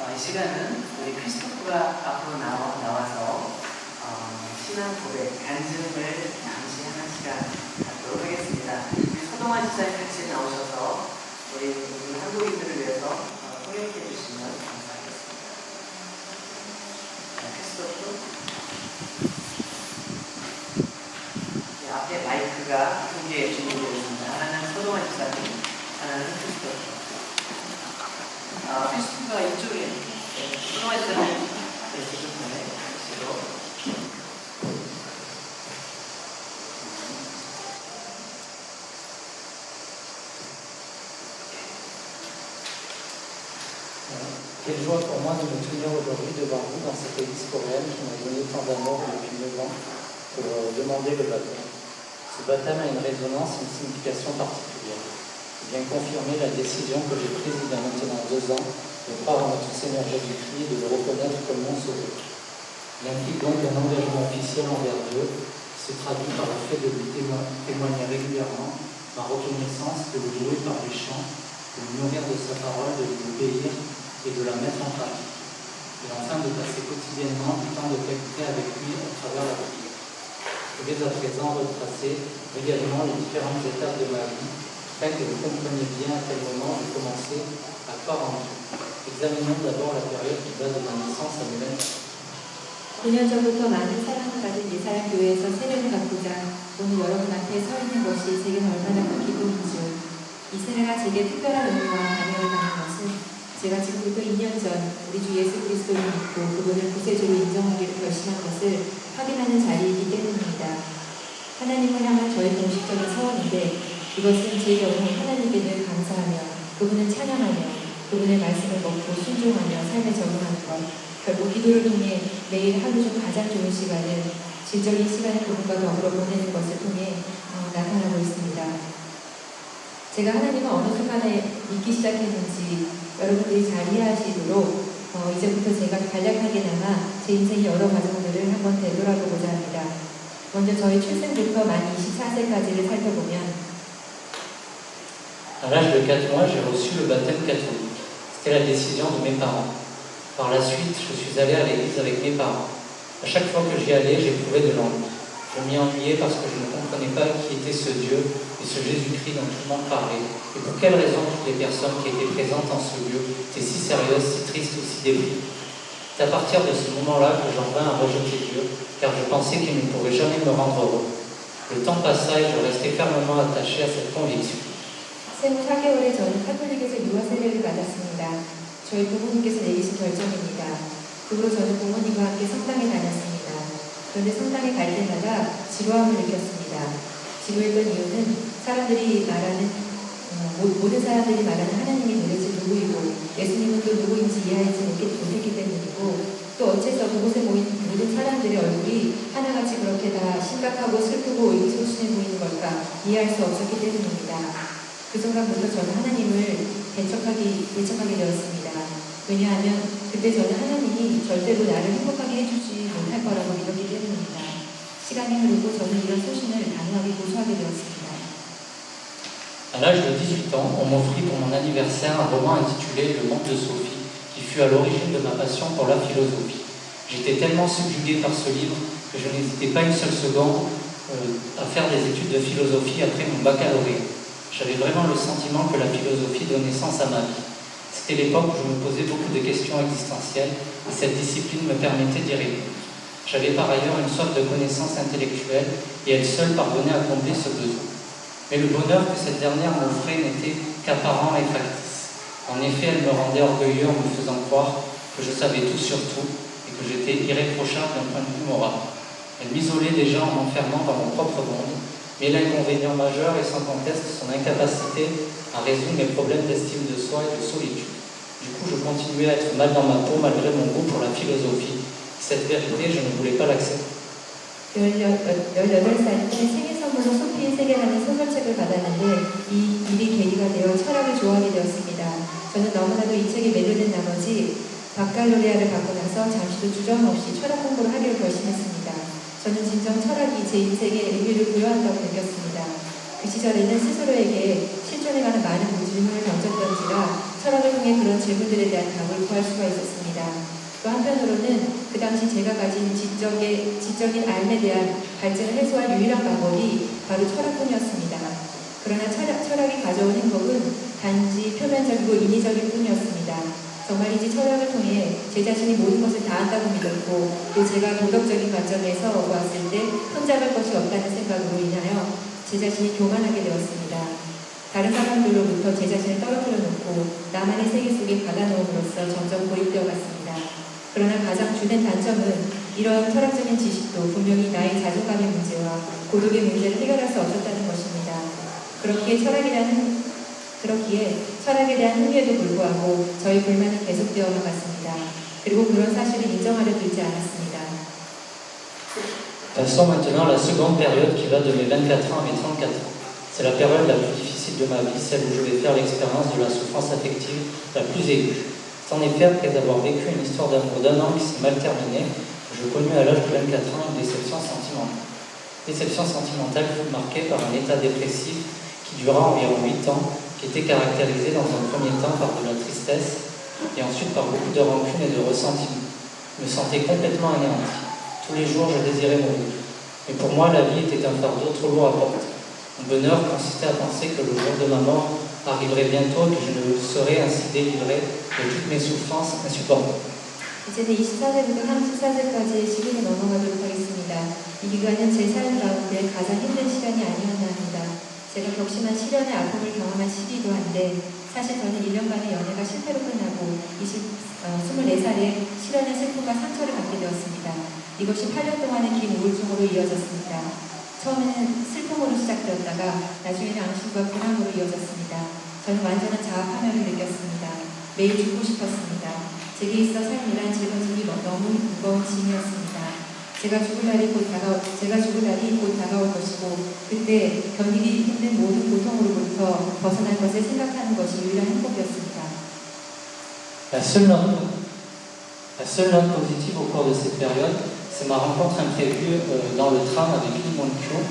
어, 이 시간은 우리 크리스토프가 앞으로 나와, 나와서 어, 신앙 고백, 간증을 잠시 하는 시간 갖도록 하겠습니다. 서동환 집사님 같이 나오셔서 우리, 우리 한국인들을 위해서 어, 소개해 주시면 감사하겠습니다. 자, 크리스토프. 네, 앞에 마이크가 두 개 준비되어 있습니다. 하나는 서동환 집사님, 하나는 크리스토프. 아, 크리스토프가 이쪽에 네, 서동환 집사님 네, 지금 전에 계시고 Quelle joie pour moi de me tenir aujourd'hui devant vous dans cette église coréenne qui m'a donné tant d'amour depuis 9 ans pour euh, demander le baptême. Ce baptême a une résonance, une signification particulière. Vient confirmer la décision que j'ai prise il y a maintenant deux ans de croire notre Seigneur Jésus-Christ et de le reconnaître comme mon sauveur. Il implique donc un engagement officiel envers Dieu qui se traduit par le fait de lui témo- témoigner régulièrement ma reconnaissance, de le louer par les chants, de me nourrir de sa parole, de lui obéir et de la mettre en pratique. Et enfin de passer quotidiennement du temps de qualité avec lui à travers la prière. Je vais à présent retracer également les différentes étapes de ma vie afin que vous compreniez bien à quel moment j'ai commencé à croire en Dieu. Examinons d'abord la période qui va de ma naissance à 20 9년 전부터 많은 사랑을 받은 예사랑 교회에서 세례를 받고자 오늘 여러분 앞에 서 있는 것이 제겐 얼마나 큰 기쁨인지요. 이 세례가 제게 특별한 의미와 반영을 받는 것은 제가 지금부터 2년 전 우리 주 예수 그리스도를 믿고 그분을 구세주로 인정하기로 결심한 것을 확인하는 자리이기 때문입니다. 하나님을 향한 저의 공식적인 서원인데 이것은 제 경우 하나님께 늘 감사하며 그분을 찬양하며 그분의 말씀을 먹고 순종하며 삶에 적응하는 것 결국 기도를 통해 매일 하루 중 가장 좋은 시간은 질적인 시간을 그분과 더불어 보내는 것을 통해 어, 나타나고 있습니다. 제가 하나님을 어느 순간에 믿기 시작했는지 여러분들이 잘 이해하시도록 어, 이제부터 제가 간략하게나마 제 인생의 여러 과정들을 한번 되돌아보고자 합니다. 먼저 저희 출생부터 만 24세까지를 살펴보면 À l'âge de 4 mois, j'ai reçu le baptême catholique. C'était la décision de mes parents. Par la suite, je suis allé à l'église avec mes parents. À chaque fois que j'y allais, j'éprouvais de l'ennui. Je m'y ennuyais parce que je ne comprenais pas qui était ce Dieu et ce Jésus-Christ dont tout le monde parlait. Et pour quelle raison toutes les personnes qui étaient présentes en ce lieu étaient si sérieuses, si tristes ou si déprimées. C'est à partir de ce moment-là que j'en vins à rejeter Dieu, car je pensais qu'il ne pourrait jamais me rendre heureux. Le temps passa et je restais fermement attaché à cette conviction. 생후 4개월에 저는 카톨릭에서 유아 세례를 받았습니다. 저희 부모님께서 내리신 결정입니다. 그 후로 저는 부모님과 함께 성당에 다녔습니다. 그런데 성당에 갈 때마다 지루함을 느꼈습니다. 지루했던 이유는 사람들이 말하는 어, 모- 모든 사람들이 말하는 하나님이 도대체 누구이고 예수님은 또 누구인지 이해하지 못했- 못했기 때문이고 또 어째서 그곳에 모인 모든 사람들의 얼굴이 하나같이 그렇게 다 심각하고 슬프고 의기소침해 보이는 걸까 이해할 수 없었기 때문입니다. 그 순간부터 저는 하나님을 배척하기, 배척하게 되었습니다. 왜냐하면 그때 저는 하나님이 절대로 나를 행복하게 해주지 못할 거라고 믿었기 때문입니다. 시간이 흐르고 저는 이런 소신을 단호하게 고수하게 되었습니다. À l'âge de 18 ans, on m'offrit pour mon anniversaire un roman intitulé Le monde de Sophie, qui fut à l'origine de ma passion pour la philosophie. J'étais tellement subjugué par ce livre que je n'hésitais pas une seule seconde euh, à faire des études de philosophie après mon baccalauréat. J'avais vraiment le sentiment que la philosophie donnait sens à ma vie. C'était l'époque où je me posais beaucoup de questions existentielles et cette discipline me permettait d'y répondre. J'avais par ailleurs une soif de connaissances intellectuelles et elle seule parvenait à combler ce besoin. Mais le bonheur que cette dernière m'offrait n'était qu'apparent et factice. En effet, elle me rendait orgueilleux en me faisant croire que je savais tout sur tout et que j'étais irréprochable d'un point de vue moral. Elle m'isolait déjà en m'enfermant dans mon propre monde, mais l'inconvénient majeur est sans conteste son incapacité à résoudre mes problèmes d'estime de soi et de solitude. Du coup, je continuais à être mal dans ma peau malgré mon goût pour la philosophie. Cette vérité, je ne voulais pas l'accepter. 18살 때 생일 선물로 소피의 세계라는 소설책을 받았는데 이 일이 계기가 되어 철학을 좋아하게 되었습니다. 저는 너무나도 이 책에 매료된 나머지 바칼로레아를 받고 나서 잠시도 주저함없이 철학 공부를 하기로 결심했습니다. 진정 철학이 제 인생에 의미를 부여한다고 느꼈습니다. 그 시절에는 스스로에게 실존에 관한 많은 질문을 던졌던지라 철학을 통해 그런 질문들에 대한 답을 구할 수가 있었습니다. 또 한편으로는 그 당시 제가 가진 지적의, 지적인 알에 대한 갈증을 해소할 유일한 방법이 바로 철학뿐이었습니다. 그러나 철학, 철학이 가져온 행복은 단지 표면적이고 인위적일 뿐이었습니다. 정말이지 철학을 통해 제 자신이 모든 것을 다 안다고 믿었고 또 제가 도덕적인 관점에서 보았을 때 흠잡을 것이 없다는 생각으로 인하여 제 자신이 교만하게 되었습니다. 다른 사람들로부터 제 자신을 떨어뜨려 놓고 나만의 세계 속에 가다놓음으로써 점점 고립되어 갔습니다. 그러나 가장 주된 단점은 이런 철학적인 지식도 분명히 나의 자존감의 문제와 고독의 문제를 해결할 수 없었다는 것입니다. 그렇게 철학이라는 그렇기에 철학에 대한 흥미에도 불구하고 저희 불만은 계속되어만 갔습니다. 그리고 그런 사실을 인정하려 들지 않았습니다. Passons maintenant à la seconde période qui va de mes 24 ans à mes 34 ans. C'est la période la plus difficile de ma vie, celle où je vais faire l'expérience de la souffrance affective la plus aiguë. C'est en effet après avoir vécu une histoire d'amour d'un an qui s'est mal terminée, que je connus à l'âge de 24 ans une déception sentimentale. Déception sentimentale fut marquée par un état dépressif qui dura environ 8 ans, qui était caractérisé dans un premier temps par de la tristesse et ensuite par beaucoup de rancune et de ressentiment. Je me sentais complètement anéanti. Tous les jours, je désirais mourir. Mais pour moi, la vie était un fardeau trop lourd à porter. Mon bonheur consistait à penser que le jour de ma mort arriverait bientôt et que je ne serais ainsi délivré de toutes mes souffrances insupportables. 이제는 24세부터 34세까지의 시기를 넘어가도록 하겠습니다. 이 기간은 제 삶 가운데 가장 힘든 시간이 아니었나 합니다. 제가 격심한 시련의 아픔을 경험한 시기이기도 한데 사실 저는 1년간의 연애가 실패로 끝나고 20, 어, 24살에 시련의 슬픔과 상처를 받게 되었습니다. 이것이 8년 동안의 긴 우울증으로 이어졌습니다. 처음에는 슬픔으로 시작되었다가 나중에는 앙심과 불안으로 이어졌습니다. 저는 완전한 자아 파멸을 느꼈습니다. 매일 죽고 싶었습니다. 제게 있어 삶이란 짊어짐이 너무 무거운 짐이었습니다. 제가 죽을 날이 곧 다가 제가 죽을 날이 곧 다가올 것이고 그때 견디기 힘든 모든 고통으로부터 벗어날 것을 생각하는 것이 유일한 행복이었습니다. La seule, note, la seule note positive au cours de cette période, c'est ma rencontre imprévue euh, dans le tram avec Lee Moon-kyo,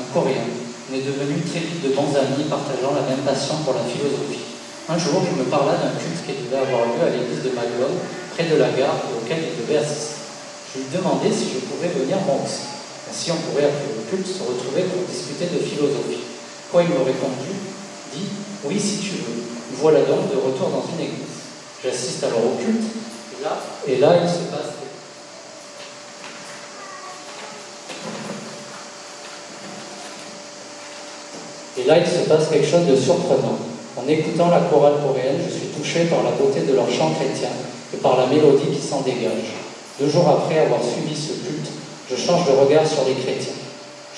un Coréen. On est devenus très vite de bons amis, partageant la même passion pour la philosophie. Un jour, il me parla d'un culte qui devait avoir lieu à l'église de Magog, près de la gare, et auquel il devait assister. Je lui demandais si je pouvais venir aussi. Ainsi, on pourrait, après le culte, se retrouver pour discuter de philosophie. Quoi, il me répondit dit Oui, si tu veux. Voilà donc de retour dans une église. J'assiste alors au culte, et là, et là il se passe. Et là, il se passe quelque chose de surprenant. En écoutant la chorale coréenne, je suis touché par la beauté de leur chant chrétien et par la mélodie qui s'en dégage. Deux jours après avoir suivi ce culte, je change de regard sur les chrétiens.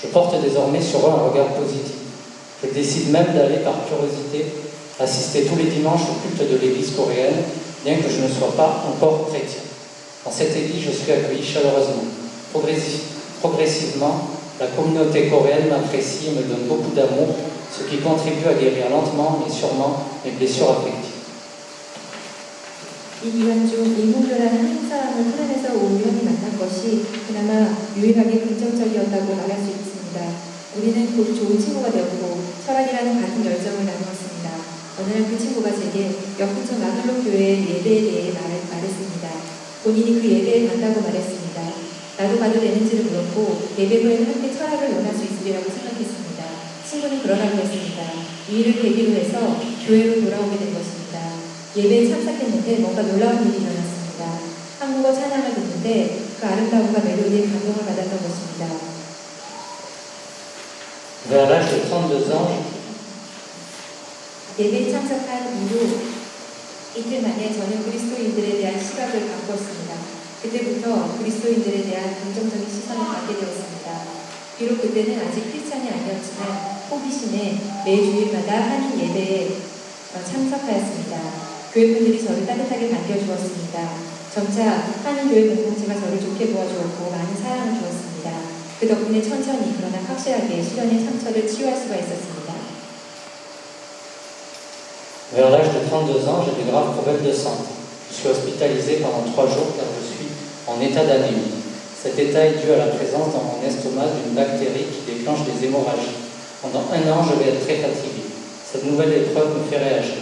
Je porte désormais sur eux un regard positif. Je décide même d'aller par curiosité assister tous les dimanches au culte de l'église coréenne, bien que je ne sois pas encore chrétien. Dans cette église, je suis accueilli chaleureusement. Progressivement, la communauté coréenne m'apprécie et me donne beaucoup d'amour, ce qui contribue à guérir lentement mais sûrement mes blessures affectives. 이 기간 중 이문교라는 한국 사람을 풀어내서 우연히 만난 것이 그나마 유일하게 긍정적이었다고 말할 수 있습니다. 우리는 곧 좋은 친구가 되었고 철학이라는 같은 열정을 나누었습니다. 어느 날 그 친구가 제게 역 근처 마늘로 교회의 예배에 대해 말, 말했습니다. 본인이 그 예배에 간다고 말했습니다. 나도 가도 되는지를 물었고 예배 후에는 함께 철학을 논할 수 있으리라고 생각했습니다. 친구는 그러라고 했습니다. 이 일을 계기로 해서 교회로 돌아오게 된 것입니다. 예배에 참석했는데 뭔가 놀라운 일이 일어났습니다. 한국어 찬양을 듣는데 그 아름다움과 멜로디에 감동을 받았던 것입니다. Vers l'âge de 32 ans, 예배에 참석한 이후 이틀 만에 저는 그리스도인들에 대한 시각을 바꿨습니다. 그때부터 그리스도인들에 대한 긍정적인 시선을 갖게 되었습니다. 비록 그때는 아직 크리스찬이 아니었지만 호기심에 매 주일마다 한인 예배에 어, 참석하였습니다. 교회분들이 저를 따뜻하게 반겨주었습니다. 점차 한인 교회 공동체가 저를 좋게 보아주었고 많은 사랑을 주었습니다. 그 덕분에 천천히 그러나 확실하게 시련의 상처를 치유할 수가 있었습니다. vers l'âge de 32 ans, j'ai des graves problèmes de santé. Je suis hospitalisé pendant trois jours car je suis en état d'anémie. Cet état est dû à la présence dans mon estomac d'une bactérie qui déclenche des hémorragies. Pendant un an, je vais être très fatigué. Cette nouvelle épreuve me fait réagir.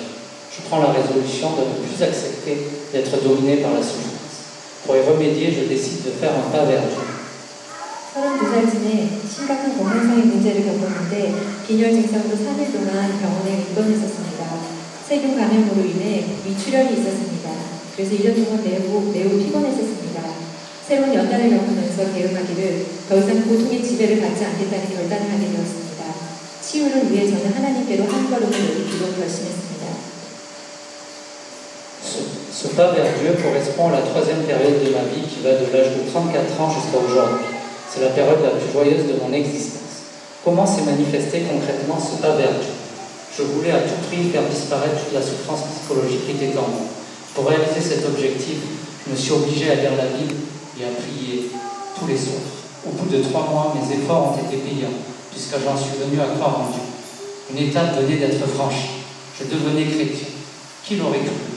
Je prends la résolution de ne plus accepter d'être dominé par la souffrance. Pour y remédier, je décide de faire un pas vers Dieu. 32살 쯤에 심각한 건강상의 문제를 겪었는데 빈혈 증상으로 3일 동안 병원에 입원했었습니다. 세균 감염으로 인해 위출혈이 있었습니다. 그래서 1년 동안 매우, 매우 피곤했었습니다. 새로운 연단을 겪으면서 대응하기를 더 이상 고통의 지배를 받지 않겠다는 결단을 하게 되었습니다. 치유를 위해 저는 하나님께로 한 걸음을 내딛기로 결심했습니다. Ce, pas vers Dieu correspond à la troisième période de ma vie qui va de l'âge de 34 ans jusqu'à aujourd'hui. C'est la période la plus joyeuse de mon existence. Comment s'est manifesté concrètement ce pas vers Dieu? Je voulais à tout prix faire disparaître toute la souffrance psychologique qui était en moi. Pour réaliser cet objectif, je me suis obligé à lire la Bible et à prier tous les soirs. Au bout de trois mois, mes efforts ont été payants, puisque j'en suis venu à croire en Dieu. Une étape venait d'être franchie. Je devenais chrétien. Qui l'aurait cru?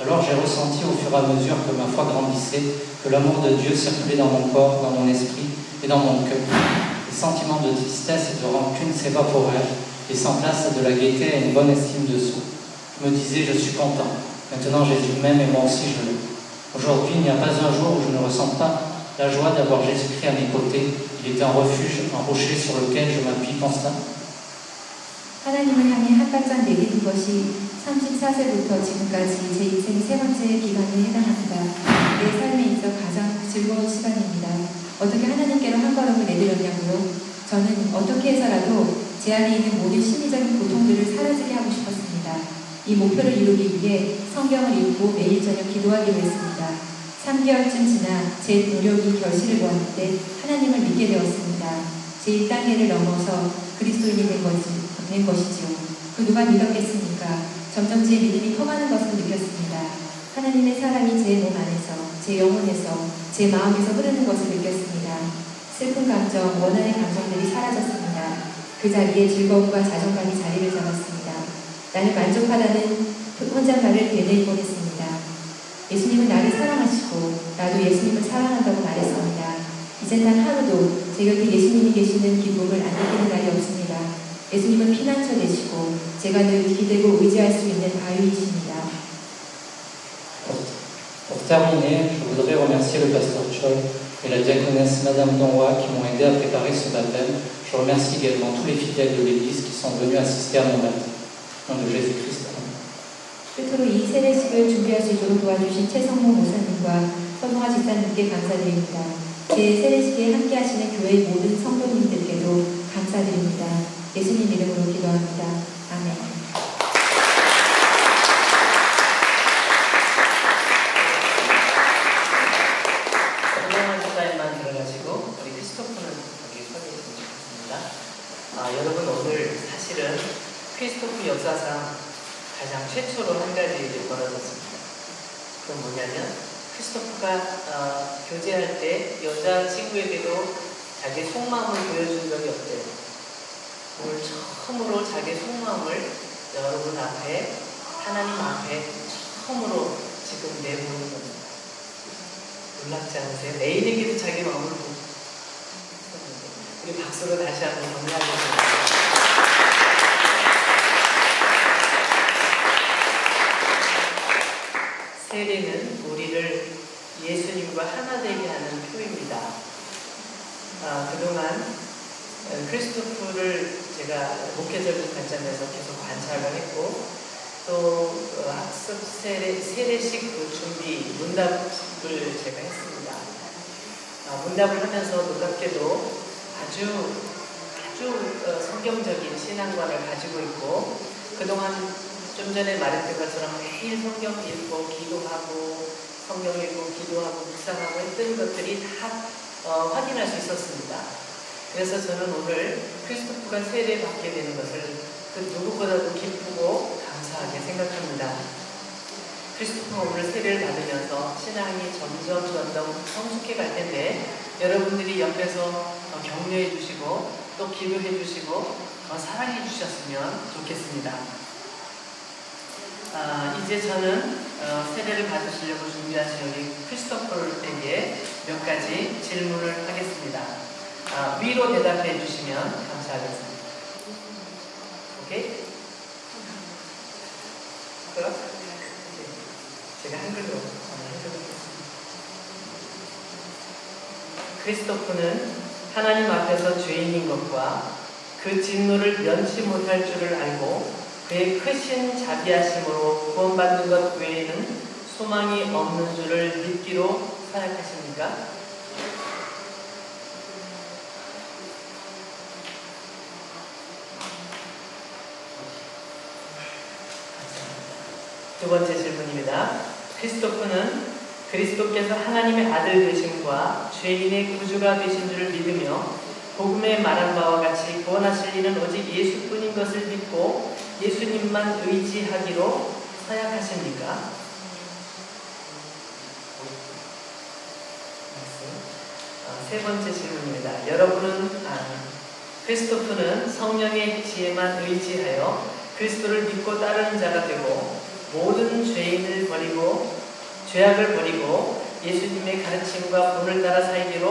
alors j'ai ressenti au fur et à mesure que ma foi grandissait, que l'amour de Dieu circulait dans mon corps, dans mon esprit et dans mon cœur. Les sentiments de tristesse et de rancune s'évaporèrent, laissant place à de la gaieté et à une bonne estime de soi. Je me disais, je suis content. Maintenant Jésus m'aime et moi aussi je l'aime. Aujourd'hui, il n'y a pas un jour où je ne ressens pas la joie d'avoir Jésus-Christ à mes côtés. Il est un refuge, un rocher sur lequel je m'appuie constamment. 하나님을 향해 한 발짝 내딛은 것이 34세부터 지금까지 제 인생 세 번째 기간에 해당합니다. 내 삶에 있어 가장 즐거운 시간입니다. 어떻게 하나님께로 한 걸음을 내디뎠냐고요? 저는 어떻게 해서라도 제 안에 있는 모든 심리적인 고통들을 사라지게 하고 싶었습니다. 이 목표를 이루기 위해 성경을 읽고 매일 저녁 기도하기로 했습니다. 3개월쯤 지나 제 노력이 결실을 보았을 때 하나님을 믿게 되었습니다. 제이 단계를 넘어서 그리스도인이 된, 것이, 된 것이지요. 그 누가 믿었겠습니까? 점점 제 믿음이 커가는 것을 느꼈습니다. 하나님의 사랑이 제 몸 안에서, 제 영혼에서, 제 마음에서 흐르는 것을 느꼈습니다. 슬픈 감정, 원한의 감정들이 사라졌습니다. 그 자리에 즐거움과 자존감이 자리를 잡았습니다. 나는 만족하다는 혼잣말을 되뇌이곤 했습니다. 예수님은 나를 사랑하시고 나도 예수님을 사랑한다고 말했습니다. 이제 단 하루도 제 곁에 예수님이 계시는 기쁨을 안 느끼는 날이 없습니다. 예수님은 피난처 되시고 제가 늘 기대고 의지할 수 있는 바위이십니다. Pour, pour terminer, je voudrais remercier le pasteur Choi et la diaconesse Madame Donroy qui m'ont aidé à préparer ce baptême. Je remercie également tous les fidèles de l'Église qui sont venus assister à mon baptême. Au nom de Jésus-Christ. Amen. 끝으로 이 세례식을 준비할 수 있도록 도와주신 최성모 목사님과 서동아 집사님께 감사드립니다. 제 세례식에 함께 하시는 교회 모든 성도님들께도 감사드립니다. 예수님 이름으로 기도합니다. 아멘. 유명한 집사님만 들어가시고 우리 크리스토프는 여기 서 계시면 좋겠습니다. 아, 여러분 오늘 사실은 크리스토프 역사상 가장 최초로 한 가지 일이 벌어졌습니다. 그건 뭐냐면 크리스토프가 어, 교제할 때 여자 친구에게도 자기 속마음을 보여준 적이 없대요. 오늘 처음으로 자기 속마음을 여러분 앞에 하나님 앞에 처음으로 지금 내보는 겁니다. 놀랍지 않으세요? 애인에게도 자기 마음을 보고 우리 박수로 다시 한번 격려하겠습니다. 세례는 우리를 예수님과 하나 되게 하는 표입니다. 아, 그동안 어, 크리스토프를 제가 목회적인 관점에서 계속 관찰을 했고 또 어, 학습 세례, 세례식 그 준비 문답을 제가 했습니다. 아, 문답을 하면서 놀랍게도 아주 아주 어, 성경적인 신앙관을 가지고 있고 그동안 좀 전에 말했던 것처럼 매일 성경 읽고 기도하고 성경 읽고 기도하고 묵상하고 했던 것들이 다 어, 확인할 수 있었습니다. 그래서 저는 오늘 크리스토프가 세례 받게 되는 것을 그 누구보다도 기쁘고 감사하게 생각합니다. 크리스토프가 오늘 세례를 받으면서 신앙이 점점 점점 성숙해 갈 텐데 여러분들이 옆에서 어, 격려해 주시고 또 기도해 주시고 어, 사랑해 주셨으면 좋겠습니다. 아, 이제 저는 어, 세례를 받으시려고 준비하신 우리 크리스토퍼에게 몇 가지 질문을 하겠습니다. 아, 위로 대답해 주시면 감사하겠습니다. 오케이? 그럼 네. 제가 한글로 해드리겠습니다. 크리스토프는 하나님 앞에서 죄인인 것과 그 진노를 면치 못할 줄을 알고 그의 크신 자비하심으로 구원받는 것 외에는 소망이 없는 줄을 믿기로 사약하십니까? 두 번째 질문입니다. 크리스토프는 그리스도께서 하나님의 아들 되심과 죄인의 구주가 되신 줄을 믿으며 복음에 말한 바와 같이 구원하실 이는 오직 예수뿐인 것을 믿고 예수님만 의지하기로 서약하십니까? 어, 세 번째 질문입니다. 여러분은 아, 크리스토프는 성령의 지혜만 의지하여 그리스도를 믿고 따르는 자가 되고 모든 죄인을 버리고 죄악을 버리고 예수님의 가르침과 본을 따라 살기로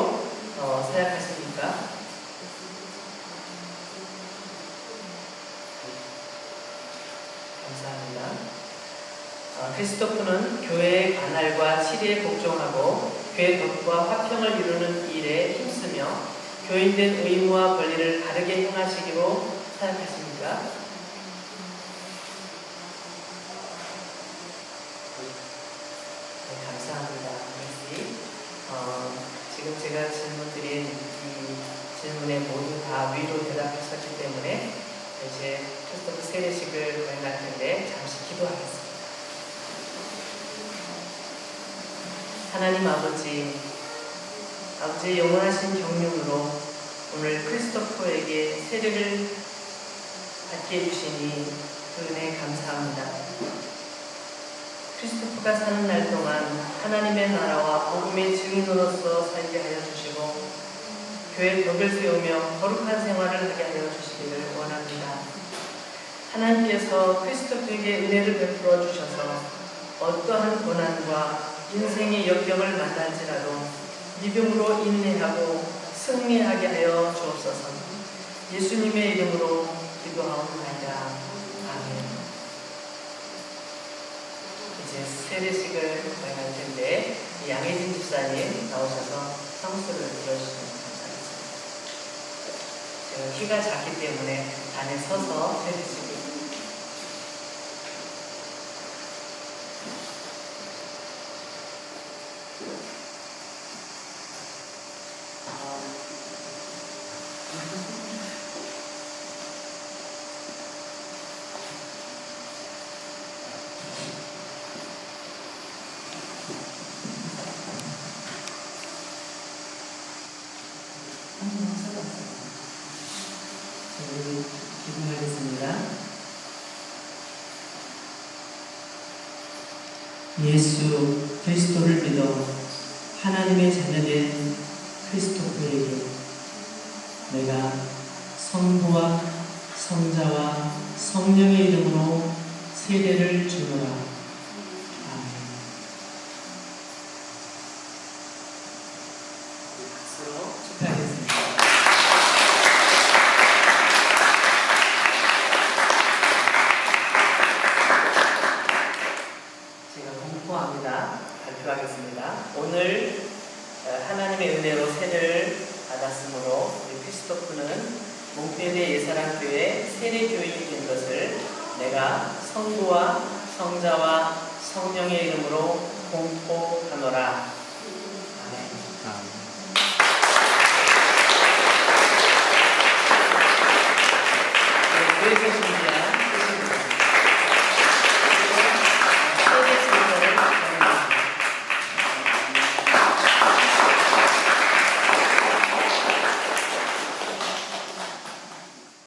어, 사약하십니까? 감사합니다. 어, 크리스토프는 교회의 관할과 치리에 복종하고 교회 덕과 화평을 이루는 일에 힘쓰며 교인된 의무와 권리를 바르게 행하시기로 사약하십니까? 네, 감사합니다. 미씨. 어, 지금 제가 질문 드린 이 질문에 모두 다 위로 대답하셨기 때문에 이제 크리스토프 세례식을 거행할 텐데 잠시 기도하겠습니다. 하나님 아버지, 아버지의 영원하신 경륜으로 오늘 크리스토퍼에게 세례를 받게 해주시니 그 은혜 감사합니다. 크리스토프가 사는 날 동안 하나님의 나라와 복음의 증인으로서 살게 하여 주시고 교회 덕을 세우며 거룩한 생활을 하게 하여 주시기를 원합니다. 하나님께서 크리스토프에게 은혜를 베풀어 주셔서 어떠한 고난과 인생의 역경을 만날지라도 믿음으로 인내하고 승리하게 하여 주옵소서. 예수님의 이름으로 기도하옵나이다. 아멘. 이제 세례식을 거행할 텐데 양혜진 집사님 나오셔서 성수를 들어주시면 감사하겠습니다. 제가 키가 작기 때문에 안에 서서 세례식을 우리 기도하겠습니다. 예수 그리스도를 믿어 하나님의 자녀된 크리스토프에게 내가 성부와 성자와 성령의 이름으로 세례를 주노라. 아멘. 박수로 축하하겠습니다. 제가 공포합니다. 발표하겠습니다. 오늘 어, 하나님의 은혜로 세례를 받았으므로 우리 크리스토프는 몽페르 예사랑 교회 세례교인이 된 것을 내가 성부와 성자와 성령의 이름으로 공포하노라.